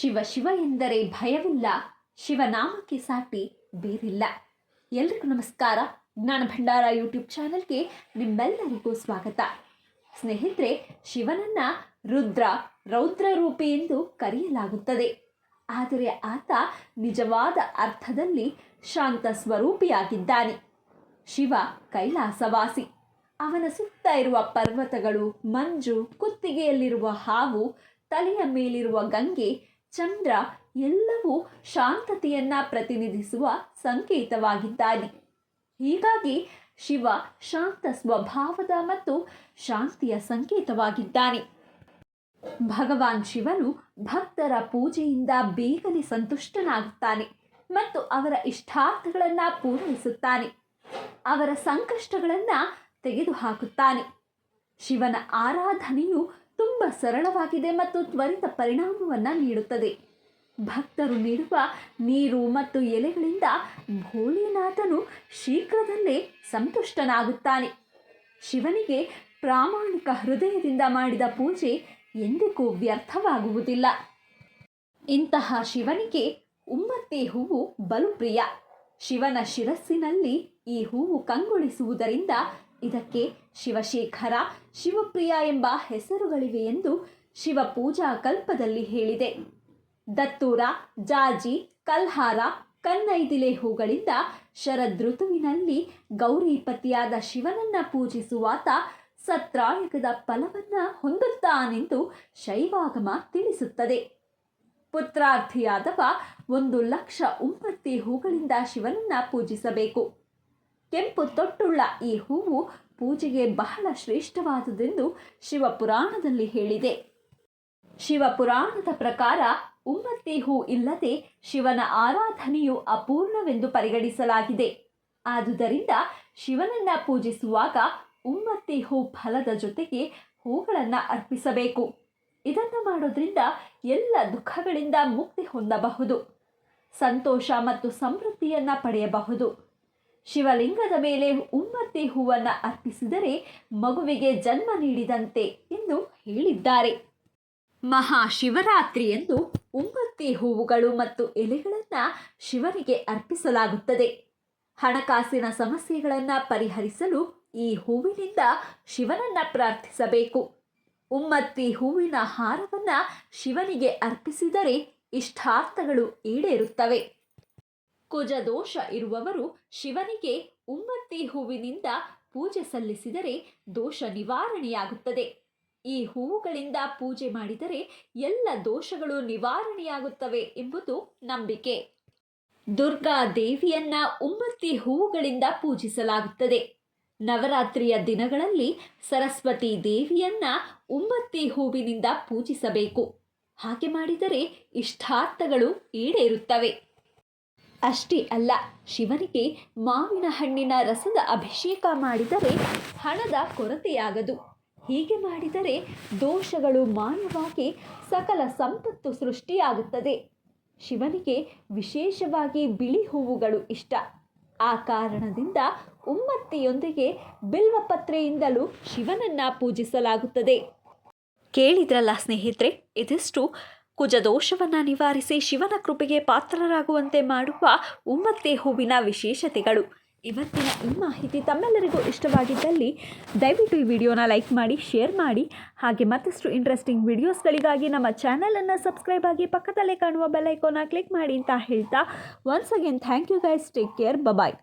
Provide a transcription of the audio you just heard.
ಶಿವ ಶಿವ ಎಂದರೆ ಭಯವಿಲ್ಲ. ಶಿವನಾಮಕ್ಕೆ ಸಾಟಿ ಬೇರಿಲ್ಲ. ಎಲ್ರಿಗೂ ನಮಸ್ಕಾರ. ಜ್ಞಾನ ಭಂಡಾರ ಯೂಟ್ಯೂಬ್ ಚಾನಲ್ಗೆ ನಿಮ್ಮೆಲ್ಲರಿಗೂ ಸ್ವಾಗತ. ಸ್ನೇಹಿತರೆ, ಶಿವನನ್ನ ರುದ್ರ, ರೌದ್ರ ರೂಪಿ ಎಂದು ಕರೆಯಲಾಗುತ್ತದೆ. ಆದರೆ ಆತ ನಿಜವಾದ ಅರ್ಥದಲ್ಲಿ ಶಾಂತ ಸ್ವರೂಪಿಯಾಗಿದ್ದಾನೆ. ಶಿವ ಕೈಲಾಸವಾಸಿ. ಅವನ ಸುತ್ತ ಇರುವ ಪರ್ವತಗಳು, ಮಂಜು, ಕುತ್ತಿಗೆಯಲ್ಲಿರುವ ಹಾವು, ತಲೆಯ ಮೇಲಿರುವ ಗಂಗೆ ಚಂದ್ರ ಎಲ್ಲವೂ ಶಾಂತತೆಯನ್ನ ಪ್ರತಿನಿಧಿಸುವ ಸಂಕೇತವಾಗಿದ್ದಾನೆ. ಹೀಗಾಗಿ ಶಿವ ಶಾಂತ ಸ್ವಭಾವದ ಮತ್ತು ಶಾಂತಿಯ ಸಂಕೇತವಾಗಿದ್ದಾನೆ. ಭಗವಾನ್ ಶಿವನು ಭಕ್ತರ ಪೂಜೆಯಿಂದ ಬೇಗನೆ ಸಂತುಷ್ಟನಾಗುತ್ತಾನೆ ಮತ್ತು ಅವರ ಇಷ್ಟಾರ್ಥಗಳನ್ನು ಪೂರೈಸುತ್ತಾನೆ. ಅವರ ಸಂಕಷ್ಟಗಳನ್ನು ತೆಗೆದುಹಾಕುತ್ತಾನೆ. ಶಿವನ ಆರಾಧನೆಯು ತುಂಬ ಸರಳವಾಗಿದೆ ಮತ್ತು ತ್ವರಿತ ಪರಿಣಾಮವನ್ನು ನೀಡುತ್ತದೆ. ಭಕ್ತರು ನೀಡುವ ನೀರು ಮತ್ತು ಎಲೆಗಳಿಂದ ಭೋಲೆನಾಥನು ಶೀಘ್ರದಲ್ಲೇ ಸಂತುಷ್ಟನಾಗುತ್ತಾನೆ. ಶಿವನಿಗೆ ಪ್ರಾಮಾಣಿಕ ಹೃದಯದಿಂದ ಮಾಡಿದ ಪೂಜೆ ಎಂದಿಗೂ ವ್ಯರ್ಥವಾಗುವುದಿಲ್ಲ. ಇಂತಹ ಶಿವನಿಗೆ ಉಮ್ಮತ್ತಿ ಹೂವು ಬಲು ಪ್ರಿಯ. ಶಿವನ ಶಿರಸ್ಸಿನಲ್ಲಿ ಈ ಹೂವು ಕಂಗೊಳಿಸುವುದರಿಂದ ಇದಕ್ಕೆ ಶಿವಶೇಖರ, ಶಿವಪ್ರಿಯ ಎಂಬ ಹೆಸರುಗಳಿವೆ ಎಂದು ಶಿವಪೂಜಾ ಕಲ್ಪದಲ್ಲಿ ಹೇಳಿದೆ. ದತ್ತೂರ, ಜಾಜಿ, ಕಲ್ಹಾರ, ಕನ್ನೈದಿಲೆ ಹೂಗಳಿಂದ ಶರದೃತುವಿನಲ್ಲಿ ಗೌರಿಪತಿಯಾದ ಶಿವನನ್ನ ಪೂಜಿಸುವಾತ ಸತ್ರಾಯಕದ ಫಲವನ್ನ ಹೊಂದುತ್ತಾನೆಂದು ಶೈವಾಗಮ ತಿಳಿಸುತ್ತದೆ. ಪುತ್ರಾರ್ಥಿಯಾದವ ಒಂದು ಲಕ್ಷ ಉಂಪತ್ತಿ ಹೂಗಳಿಂದ ಶಿವನನ್ನ ಪೂಜಿಸಬೇಕು. ಕೆಂಪು ತೊಟ್ಟುಳ್ಳ ಈ ಹೂವು ಪೂಜೆಗೆ ಬಹಳ ಶ್ರೇಷ್ಠವಾದುದೆಂದು ಶಿವಪುರಾಣದಲ್ಲಿ ಹೇಳಿದೆ. ಶಿವಪುರಾಣದ ಪ್ರಕಾರ ಉಮ್ಮತ್ತಿ ಹೂ ಇಲ್ಲದೆ ಶಿವನ ಆರಾಧನೆಯು ಅಪೂರ್ಣವೆಂದು ಪರಿಗಣಿಸಲಾಗಿದೆ. ಆದುದರಿಂದ ಶಿವನನ್ನ ಪೂಜಿಸುವಾಗ ಉಮ್ಮತ್ತಿ ಹೂ ಫಲದ ಜೊತೆಗೆ ಹೂಗಳನ್ನು ಅರ್ಪಿಸಬೇಕು. ಇದನ್ನು ಮಾಡೋದ್ರಿಂದ ಎಲ್ಲ ದುಃಖಗಳಿಂದ ಮುಕ್ತಿ ಹೊಂದಬಹುದು. ಸಂತೋಷ ಮತ್ತು ಸಮೃದ್ಧಿಯನ್ನು ಪಡೆಯಬಹುದು. ಶಿವಲಿಂಗದ ಮೇಲೆ ಉಮ್ಮತ್ತಿ ಹೂವನ್ನು ಅರ್ಪಿಸಿದರೆ ಮಗುವಿಗೆ ಜನ್ಮ ನೀಡಿದಂತೆ ಎಂದು ಹೇಳಿದ್ದಾರೆ. ಮಹಾಶಿವರಾತ್ರಿಯಂದು ಉಮ್ಮತ್ತಿ ಹೂವುಗಳು ಮತ್ತು ಎಲೆಗಳನ್ನು ಶಿವನಿಗೆ ಅರ್ಪಿಸಲಾಗುತ್ತದೆ. ಹಣಕಾಸಿನ ಸಮಸ್ಯೆಗಳನ್ನು ಪರಿಹರಿಸಲು ಈ ಹೂವಿನಿಂದ ಶಿವನನ್ನ ಪ್ರಾರ್ಥಿಸಬೇಕು. ಉಮ್ಮತ್ತಿ ಹೂವಿನ ಹಾರವನ್ನು ಶಿವನಿಗೆ ಅರ್ಪಿಸಿದರೆ ಇಷ್ಟಾರ್ಥಗಳು ಈಡೇರುತ್ತವೆ. ಕುಜದೋಷ ಇರುವವರು ಶಿವನಿಗೆ ಉಮ್ಮತ್ತಿ ಹೂವಿನಿಂದ ಪೂಜೆ ಸಲ್ಲಿಸಿದರೆ ದೋಷ ನಿವಾರಣೆಯಾಗುತ್ತದೆ. ಈ ಹೂವುಗಳಿಂದ ಪೂಜೆ ಮಾಡಿದರೆ ಎಲ್ಲ ದೋಷಗಳು ನಿವಾರಣೆಯಾಗುತ್ತವೆ ಎಂಬುದು ನಂಬಿಕೆ. ದುರ್ಗಾ ದೇವಿಯನ್ನ ಉಮ್ಮತ್ತಿ ಹೂವುಗಳಿಂದ ಪೂಜಿಸಲಾಗುತ್ತದೆ. ನವರಾತ್ರಿಯ ದಿನಗಳಲ್ಲಿ ಸರಸ್ವತಿ ದೇವಿಯನ್ನ ಉಮ್ಮತ್ತಿ ಹೂವಿನಿಂದ ಪೂಜಿಸಬೇಕು. ಹಾಗೆ ಮಾಡಿದರೆ ಇಷ್ಟಾರ್ಥಗಳು ಈಡೇರುತ್ತವೆ. ಅಷ್ಟೇ ಅಲ್ಲ, ಶಿವನಿಗೆ ಮಾವಿನ ಹಣ್ಣಿನ ರಸದ ಅಭಿಷೇಕ ಮಾಡಿದರೆ ಹಣದ ಕೊರತೆಯಾಗದು. ಹೀಗೆ ಮಾಡಿದರೆ ದೋಷಗಳು ಮಾಯವಾಗಿ ಸಕಲ ಸಂಪತ್ತು ಸೃಷ್ಟಿಯಾಗುತ್ತದೆ. ಶಿವನಿಗೆ ವಿಶೇಷವಾಗಿ ಬಿಳಿ ಹೂವುಗಳು ಇಷ್ಟ. ಆ ಕಾರಣದಿಂದ ಉಮ್ಮತ್ತಿಯೊಂದಿಗೆ ಬಿಲ್ವಪತ್ರೆಯಿಂದಲೂ ಶಿವನನ್ನ ಪೂಜಿಸಲಾಗುತ್ತದೆ. ಕೇಳಿದ್ರಲ್ಲ ಸ್ನೇಹಿತರೆ, ಇದಿಷ್ಟು ಕುಜದೋಷವನ್ನು ನಿವಾರಿಸಿ ಶಿವನ ಕೃಪೆಗೆ ಪಾತ್ರರಾಗುವಂತೆ ಮಾಡುವ ಉಮ್ಮತ್ತೆ ಹೂವಿನ ವಿಶೇಷತೆಗಳು. ಇವತ್ತಿನ ಈ ಮಾಹಿತಿ ತಮ್ಮೆಲ್ಲರಿಗೂ ಇಷ್ಟವಾಗಿದ್ದಲ್ಲಿ ದಯವಿಟ್ಟು ಈ ವಿಡಿಯೋನ ಲೈಕ್ ಮಾಡಿ, ಶೇರ್ ಮಾಡಿ. ಹಾಗೆ ಮತ್ತಷ್ಟು ಇಂಟ್ರೆಸ್ಟಿಂಗ್ ವಿಡಿಯೋಸ್ಗಳಿಗಾಗಿ ನಮ್ಮ ಚಾನಲನ್ನು ಸಬ್ಸ್ಕ್ರೈಬ್ ಆಗಿ ಪಕ್ಕದಲ್ಲೇ ಕಾಣುವ ಬೆಲ್ ಐಕೋನ ಕ್ಲಿಕ್ ಮಾಡಿ ಅಂತ ಹೇಳ್ತಾ once again thank you guys take care bye bye